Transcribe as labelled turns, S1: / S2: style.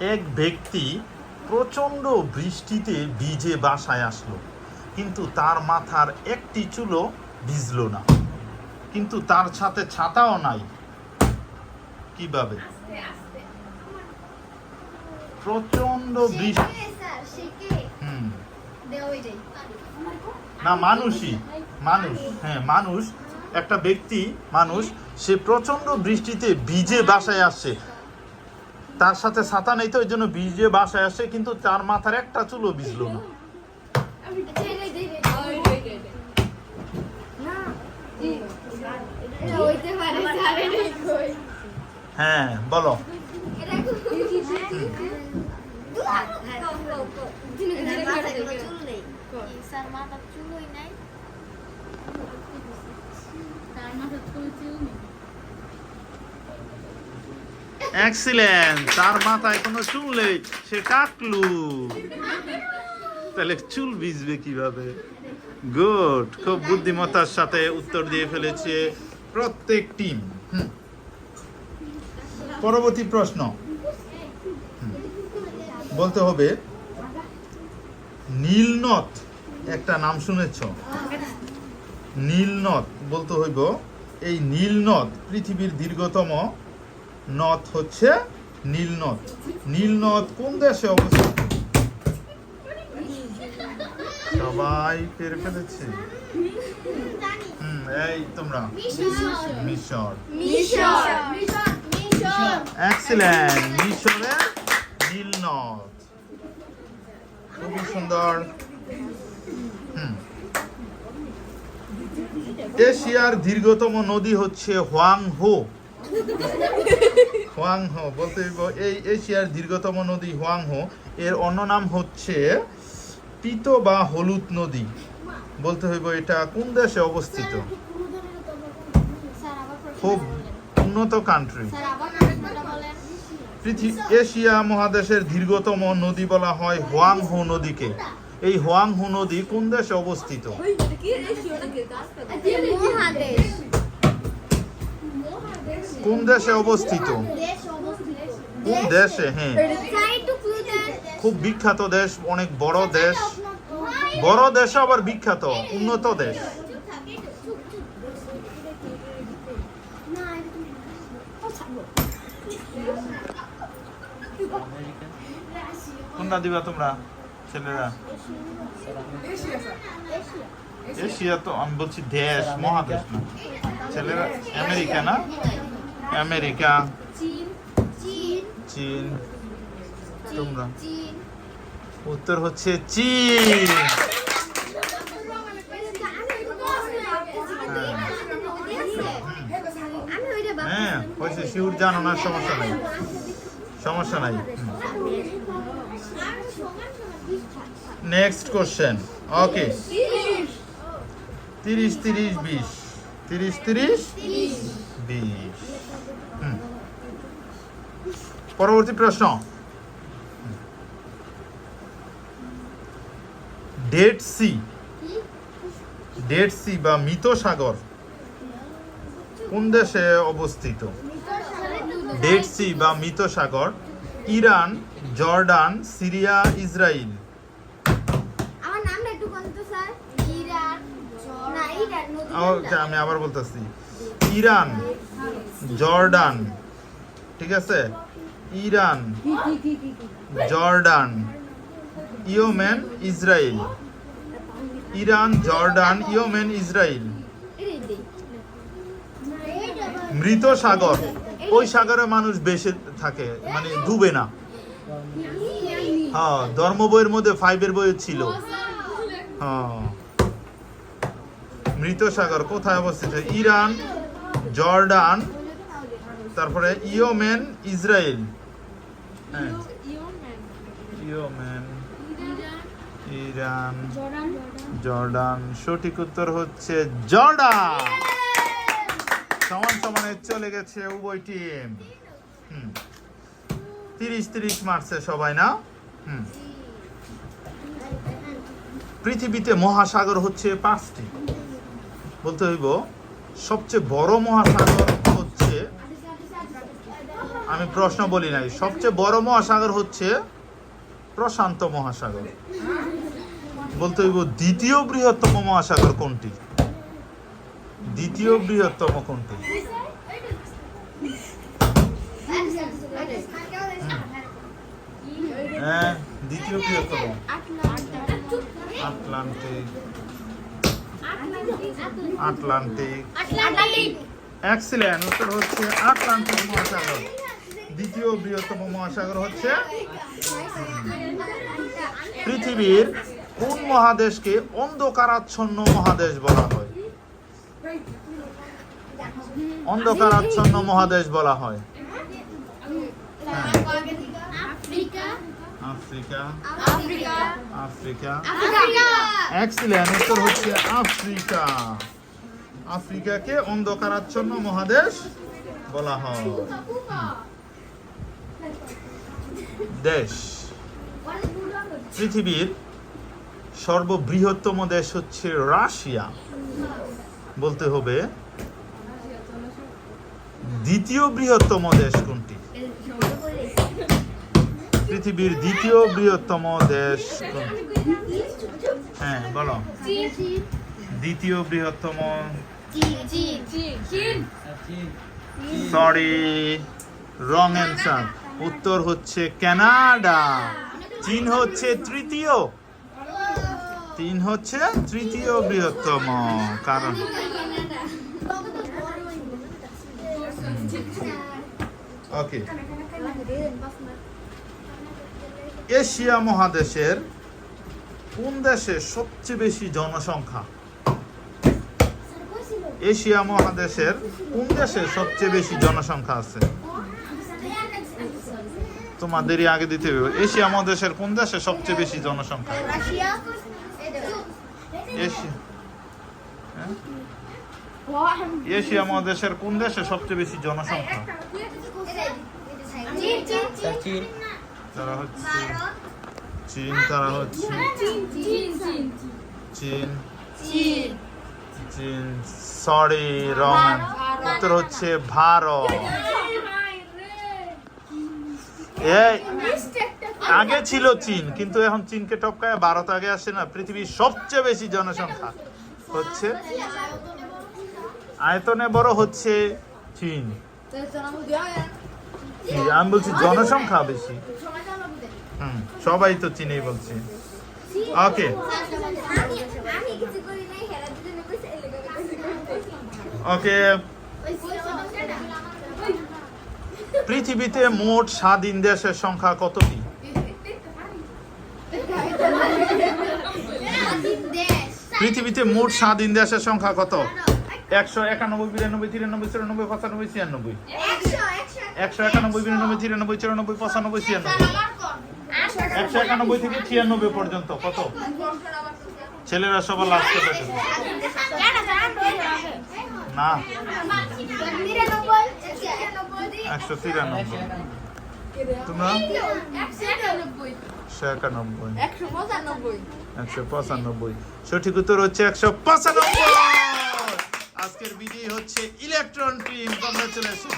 S1: এক ব্যক্তি প্রচণ্ড বৃষ্টিতে ভিজে বাসায় আসলো কিন্তু তার মাথার একটি চুলও ভিজলো না। কিন্তু তার সাথে ছাতাও নাই। কীভাবে? প্রচণ্ড বৃষ্টি। হুম। না মানুষই মানুষ হ্যাঁ মানুষ। একটা ব্যক্তি মানুষ সে প্রচণ্ড বৃষ্টিতে ভিজে বাসায় আসছে তার সাথে ছাতা নেই তো, ওই জন্য ভিজে বাসায় আসে, কিন্তু তার মাথার একটা চুলও ভিজলো না। হ্যাঁ বলো।
S2: চুল
S1: এক্সিলেন্ট তার মাথায় কোনো চুল নেই, সে টাকলু তাহলে চুল ভিজবে কীভাবে? গুড খুব বুদ্ধিমত্তার সাথে উত্তর দিয়ে ফেলেছে প্রত্যেক টিম পরবর্তী প্রশ্ন। বলতে হবে নীলনদ একটা নাম শুনেছ? নীলনদ বলতে হইব, এই নীলনদ পৃথিবীর দীর্ঘতম নদ হচ্ছে নীলনদ নীলনদ কোন দেশে অবস্থিত? সবাই পেরে ফেলেছে। হুম, এই তোমরা। মিশর। এক্সিলেন্ট মিশরে নীলনদ খুবই সুন্দর। হুম। এশিয়ার দীর্ঘতম নদী হচ্ছে হোয়াং হো হোয়াং হো বলতে হইব এই এশিয়ার দীর্ঘতম নদী হোয়াং হো এর অন্য নাম হচ্ছে পিত বা হলুদ নদী। বলতে হইব এটা কোন দেশে অবস্থিত?
S2: স্যার আবার প্রশ্ন
S1: খুব উন্নত কান্ট্রি
S2: স্যার আবার প্রশ্নটা বলেন।
S1: পৃথিবী এশিয়া মহাদেশের দীর্ঘতম নদী বলা হয় হোয়াং হো নদীকে। এই হোয়াং হো নদী কোন দেশে অবস্থিত? কোন দেশে অবস্থিত? কোন দেশে? হ্যাঁ। খুব বিখ্যাত দেশ, অনেক বড় দেশ। বড় দেশ, আবার বিখ্যাত, উন্নত দেশ। কোনটা দিবা তোমরা, ছেলেরা? এশিয়া তো, আমি বলছি দেশ, মহাদেশ না। ছেলেরা, আমেরিকা না? আমেরিকা
S2: চীন
S1: তোমরা। উত্তর হচ্ছে চীন। হ্যাঁ হয়েছে শিউর জানো না সমস্যা নাই। সমস্যা নাই। নেক্সট কোশ্চেন ওকে তিরিশ তিরিশ বিশ। তিরিশ তিরিশ? বিশ পরবর্তী প্রশ্ন। Dead C. ডেড সি বা মৃত সাগর কোন দেশে অবস্থিত? ডেড সি বা মৃত সাগর ইরান জর্ডান সিরিয়া ইসরায়েল আমি আবার বলতেছি। ইরান, জর্ডান, ঠিক আছে? Iran, Jordan, Yemen Israel Iran, Jordan, Yemen Israel মৃত সাগর। ওই সাগরে মানুষ বেশি থাকে মানে ডুবে না। হ্যাঁ ধর্ম বইয়ের মধ্যে ফাইভের বই ছিল। হ্যাঁ। মৃত সাগর কোথায় অবস্থিত? ইরান জর্ডান, তারপরে ইয়োমেন ইসরায়েল হ্যাঁ। Iran, Jordan. সঠিক উত্তর হচ্ছে জর্ডান। সমান সমানে চলে গেছে উভয় টিম। হুম। তিরিশ তিরিশ মার্চে সবাই, না? হুম। পৃথিবীতে মহাসাগর হচ্ছে পাঁচটি। বলতে হইব সবচেয়ে বড় মহাসাগর হচ্ছে, আমি প্রশ্ন বলি নাই, সবচেয়ে বড় মহাসাগর হচ্ছে প্রশান্ত মহাসাগর। বলতে হইব দ্বিতীয় বৃহত্তম মহাসাগর কোনটি? দ্বিতীয় বৃহত্তম কোনটি? হ্যাঁ দ্বিতীয় বৃহত্তম। আটলান্টিক। আটলান্টিক। এক্সিলেন্ট উত্তর হচ্ছে আটলান্টিক মহাসাগর। দ্বিতীয় বৃহত্তম মহাসাগর হচ্ছে পৃথিবীর কোন মহাদেশকে অন্ধকারাচ্ছন্ন মহাদেশ বলা হয়? অন্ধকারাচ্ছন্ন মহাদেশ বলা হয়।
S2: আফ্রিকা।
S1: আফ্রিকা।
S2: আফ্রিকা।
S1: এক্সিলেন্ট উত্তর হচ্ছে আফ্রিকা। আফ্রিকাকে অন্ধকারাচ্ছন্ন মহাদেশ বলা হয়। দেশ। পৃথিবীর সর্ববৃহত্তম দেশ হচ্ছে রাশিয়া। বলতে হবে দ্বিতীয় বৃহত্তম দেশ কোনটি? পৃথিবীর দ্বিতীয় বৃহত্তম দেশ হ্যাঁ বলো। দ্বিতীয় বৃহত্তম। সরি রং অ্যান্সার উত্তর হচ্ছে কানাডা। চীন হচ্ছে তৃতীয়। তিন হচ্ছে তৃতীয় বৃহত্তম কারণ। ওকে এশিয়া মহাদেশের কোন দেশে সবচেয়ে বেশি জনসংখ্যা? এশিয়া মহাদেশের কোন দেশে সবচেয়ে বেশি জনসংখ্যা আছে? তোমাদেরই আগে দিতে হবে। এশিয়া মহাদেশের কোন দেশে সবচেয়ে বেশি জনসংখ্যা? এশিয়া। হ্যাঁ? এশিয়া মহাদেশের কোন দেশে সবচেয়ে বেশি জনসংখ্যা? তারা হচ্ছে চীন তারা হচ্ছে চীন চীন সরি রং। উত্তর হচ্ছে ভারত। আগে ছিল চীন কিন্তু এখন চীনকে টপকায় ভারত আগে আসে না। পৃথিবীর সবচেয়ে বেশি জনসংখ্যা হচ্ছে আয়তনে বড় হচ্ছে চীন। আমি বলছি জনসংখ্যা বেশি। হুম সবাই তো চিনেই বলছে। ওকে ওকে পৃথিবীতে মোট স্বাধীন দেশের সংখ্যা কতটি? পৃথিবীতে মোট স্বাধীন দেশের সংখ্যা কত? একশো একানব্বই বিরানব্বই তিরানব্বই চুরানব্বই পঁচানব্বই ছিয়ানব্বই। একশো একানব্বই বিরানব্বই তিরানব্বই চুরানব্বই পঁচানব্বই ছিয়ানব্বই। একশো একানব্বই থেকে ছিয়ানব্বই পর্যন্ত, কত? ছেলেরা সবার লাস্টে না। একশো তিরানব্বই। একানব্বই। একশো পঁচানব্বই। সঠিক উত্তর হচ্ছে একশো পঁচানব্বই। আজকের বিজয়ী হচ্ছে ইলেকট্রন টিম কংগ্রেচুলেশন